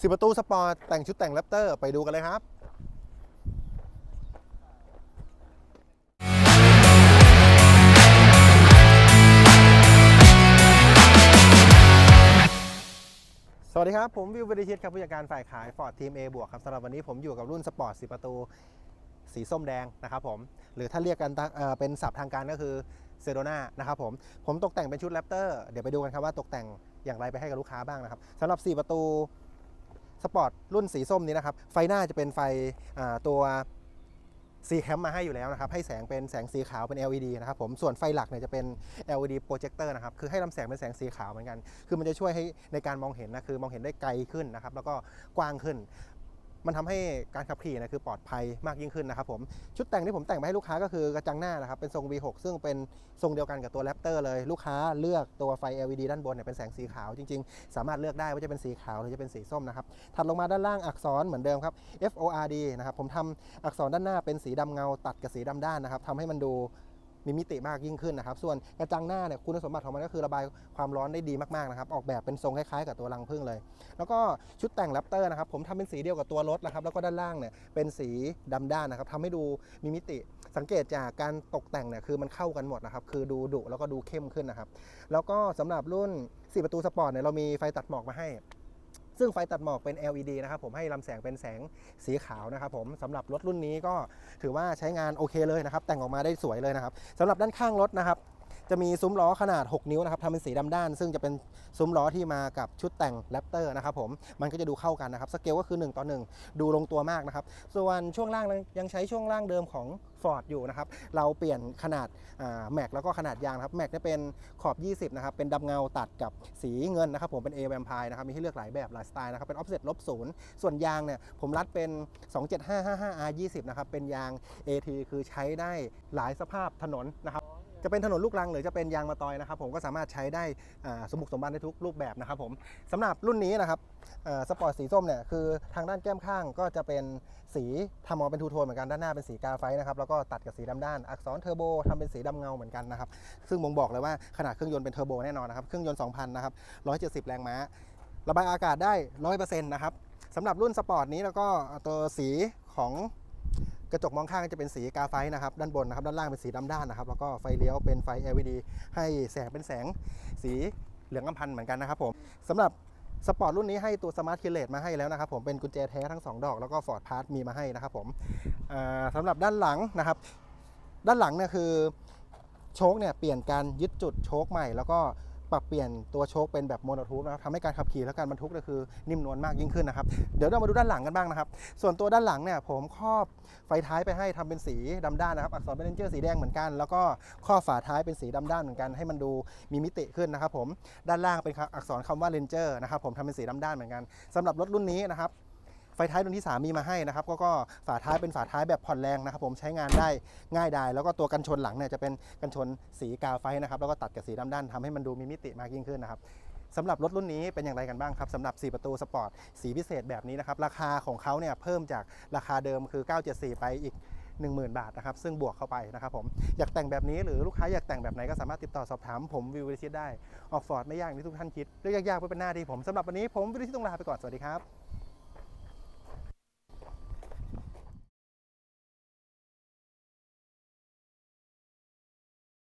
สิประตูสปอร์ตแต่งชุดแต่งแรปเตอร์ไปดูกันเลยครับสวัสดีครับ ผมวิวบริชิตครับผู้จัดการฝ่ายขาย Ford Team A บวกครับสำหรับวันนี้ผมอยู่กับรุ่นสปอร์ตสีประตูสีส้มแดงนะครับผม หรือถ้าเรียกกันเเป็นศัพท์ทางการก็คือเซโดนานะครับผม ผมตกแต่งเป็นชุดแรปเตอร์เดี๋ยวไปดูกันครับว่าตกแต่งอย่างไรไปให้กับลูกค้าบ้างนะครับสำหรับ 4 ประตู สปอร์ตรุ่นสีส้มนี้นะครับ ไฟหน้าจะเป็นไฟตัวซีแคมาให้อยู่แล้วนะครับ ให้แสงเป็นแสงสีขาวเป็น LED นะครับผม ส่วนไฟหลักเนี่ยจะเป็น LED projector นะครับ คือให้ลำแสงเป็นแสงสีขาวเหมือนกัน คือมันจะช่วยให้ในการมองเห็นนะ คือมองเห็นได้ไกลขึ้นนะครับ แล้วก็กว้างขึ้น มันทำให้การขับขี่นะคือปลอดภัยมากยิ่งขึ้นนะครับผมชุดแต่งที่ผมแต่งไปให้ลูกค้าก็คือกระจังหน้านะครับเป็นทรง V6 ซึ่งเป็นทรงเดียวกันกับตัว Raptor เลยลูกค้าเลือกตัวไฟ LED ด้านบนเนี่ยเป็นแสงสีขาวจริงๆ สามารถเลือกได้ว่าจะเป็นสีขาวหรือจะเป็นสีส้มนะครับถัดลงมาด้านล่างอักษรเหมือนเดิมครับ F O R D นะครับผมทำอักษรด้านหน้าเป็นสีดำเงาตัดกับสีดำด้านนะครับทำให้มันดู มีมิติมากยิ่งขึ้นนะครับ ส่วนกระจังหน้าเนี่ยคุณสมบัติของมันก็คือระบายความร้อนได้ดีมากๆนะครับออกแบบเป็นทรงคล้ายๆกับตัวรังผึ้งเลย แล้วก็ชุดแต่งแรปเตอร์นะครับผมทำเป็นสีเดียวกับตัวรถนะครับแล้วก็ด้านล่างเนี่ยเป็นสีดำด้านนะครับทำให้ดูมีมิติสังเกตจากการตกแต่งเนี่ยคือมันเข้ากันหมดนะครับคือดูดุแล้วก็ดูเข้มขึ้นนะครับแล้วก็สำหรับรุ่น4ประตูสปอร์ตเนี่ยเรามีไฟตัดหมอกมาให้ ซึ่งไฟตัดหมอกเป็น LED นะครับผมให้ลำแสงเป็นแสงสีขาวนะครับผมสำหรับรถรุ่นนี้ก็ถือว่าใช้งานโอเคเลยนะครับแต่งออกมาได้สวยเลยนะครับสำหรับด้านข้างรถนะครับ จะมีซุ้มล้อขนาด 6 นิ้วนะครับทำเป็นสีดำด้าน ซึ่งจะเป็นซุ้มล้อที่มากับชุดแต่งแรปเตอร์นะครับผมมันก็จะดูเข้ากันนะครับสเกลก็คือ 1 ต่อ 1 ดูลงตัวมากนะครับ ส่วนช่วงล่างยังใช้ช่วงล่างเดิมของ Ford อยู่นะครับ เราเปลี่ยนขนาดแม็กแล้วก็ขนาดยางครับแม็กจะเป็นขอบ 20 นะครับ เป็นดำเงาตัดกับสีเงินนะครับ ผมเป็น A Vampire นะครับ มีให้เลือกหลายแบบหลายสไตล์นะครับ เป็น offset ลบศูนย์ส่วนยางเนี่ยผมรัดเป็น 27555 R 20 นะครับ เป็นยาง AT คือใช้ได้หลายสภาพถนนนะครับ จะเป็นถนนลูกรังหรือจะเป็นยางมะตอยนะครับผมก็สามารถใช้ได้สมบุกสมบันได้ทุกรูปแบบนะครับผมสำหรับรุ่นนี้นะครับสปอร์ตสีส้มเนี่ยคือทางด้านแก้มข้างก็จะเป็นสีทำออกมาเป็นทูโทนเหมือนกันด้านหน้าเป็นสีกาไฟนะครับแล้วก็ตัดกับสีดำด้านอักษรเทอร์โบทำเป็นสีดำเงาเหมือนกันนะครับซึ่งบ่งบอกเลยว่าขนาดเครื่องยนต์เป็นเทอร์โบแน่นอนนะครับเครื่องยนต์2,000นะครับ170 แรงม้า ระบายอากาศได้ 100%นะครับสำหรับรุ่นสปอร์ตนี้แล้วก็ตัวสีของ กระจกมองข้างก็จะเป็นสีกาไฟนะครับด้านบนนะครับด้านล่างเป็นสีดำด้านนะครับ แล้วก็ไฟเลี้ยวเป็นไฟ LED ให้แสงเป็นแสงสีเหลืองอำพันธ์เหมือนกันนะครับผมสำหรับสปอร์ตรุ่นนี้ให้ตัวสมาร์ทคีเลตมาให้แล้วนะครับผมเป็นกุญแจแท้ทั้ง 2 ดอกแล้วก็ฟอร์ดพาร์ทมีมาให้นะครับผมอ่าสำหรับด้านหลังนะครับ ด้านหลังเนี่ยคือโชคเนี่ยเปลี่ยนการยึดจุดโชคใหม่แล้วก็ ปรับเปลี่ยนตัวโชคเป็นแบบโมโนทูปนะครับทำให้การขับขี่และการบรรทุกเนี่ยคือนิ่มนวลมากยิ่งขึ้นนะครับ เดี๋ยวเรามาดูด้านหลังกันบ้างนะครับ ส่วนตัวด้านหลังเนี่ยผมครอบไฟท้ายไปให้ทำเป็นสีดำด้านนะครับ อักษรเป็นเรนเจอร์สีแดงเหมือนกัน แล้วก็ครอฝาท้ายเป็นสีดำด้านเหมือนกัน ให้มันดูมีมิติขึ้นนะครับผม ด้านล่างเป็นอักษรคำว่าเรนเจอร์นะครับผมทำเป็นสีดำด้านเหมือนกันสำหรับรถรุ่นนี้นะครับ ไฟท้ายรุ่นที่ 3 มีมาให้นะครับก็ก็ฝาท้ายเป็นฝาท้ายแบบผ่อนแรงนะครับผมใช้งานได้ง่ายดายแล้วก็ตัวกันชนหลังเนี่ยจะเป็นกันชนสีกาไฟนะครับแล้วก็ตัดกับสีดำด้านทำให้มันดูมีมิติมากยิ่งขึ้นนะครับสำหรับรถรุ่นนี้เป็นอย่างไรกันบ้างครับสำหรับ 4 ประตูสปอร์ตสีพิเศษแบบนี้นะครับราคาของเขาเนี่ยเพิ่มจากราคาเดิมคือ 974 ไปอีก 10,000 บาทนะครับซึ่งบวกเข้าไปนะครับผมอยากแต่งแบบนี้หรือลูกค้าอยากแต่งแบบไหนก็สามารถติดต่อสอบถามผมวิววิชิตได้ออกฟอร์ดไม่ยากอย่างที่ทุกท่านคิดเรื่องยากๆเป็นหน้าที่ผมสำหรับวันนี้ผมวิววิชิตต้องลาไปก่อนสวัสดีครับ